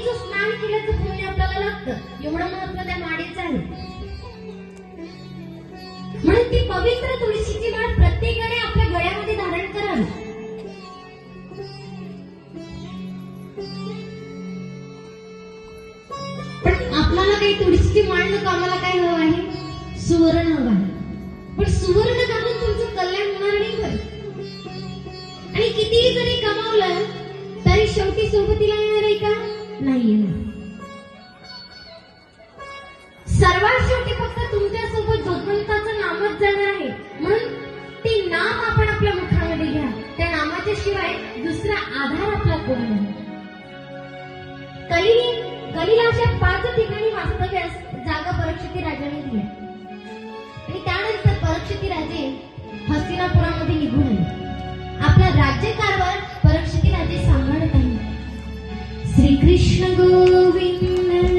माडीचं स्नान केल्याचं पुण्य आपल्याला? लागतं एवढं महत्त्व त्या माडीचं आहे. म्हणून ती पवित्र तुळशीची माळ प्रत्येकाने आपल्या गळ्यामध्ये धारण करावी. पण आपल्याला काही तुळशीची माळ नको आम्हाला काय हवं आहे? सुवर्ण हवं आहे. पण सुवर्ण घालून तुमचं कल्याण होणार नाही आणि कितीही जरी कमावलं तरी शेवटी सोबतीला येणार आहे का? नाहीये येणार सर्वात शेवटी फक्त तुमच्यासोबत भगवंताचं नामच जाणार आहे. म्हणून ते नाम आपण आपल्या मुखामध्ये घ्या. त्या नामाच्या शिवाय दुसरा आधार आपला कोण नाही. कलिनी कलिलाच्या पाच ठिकाणी वास्तव्यास जागा परीक्षिती राजाने दिल्या आणि त्यानंतर परीक्षिती राजे हस्तिनापुरामध्ये निघून आले. आपला राज्यकारभार ഹരികൃഷ്ണ ഗോവിന്ദ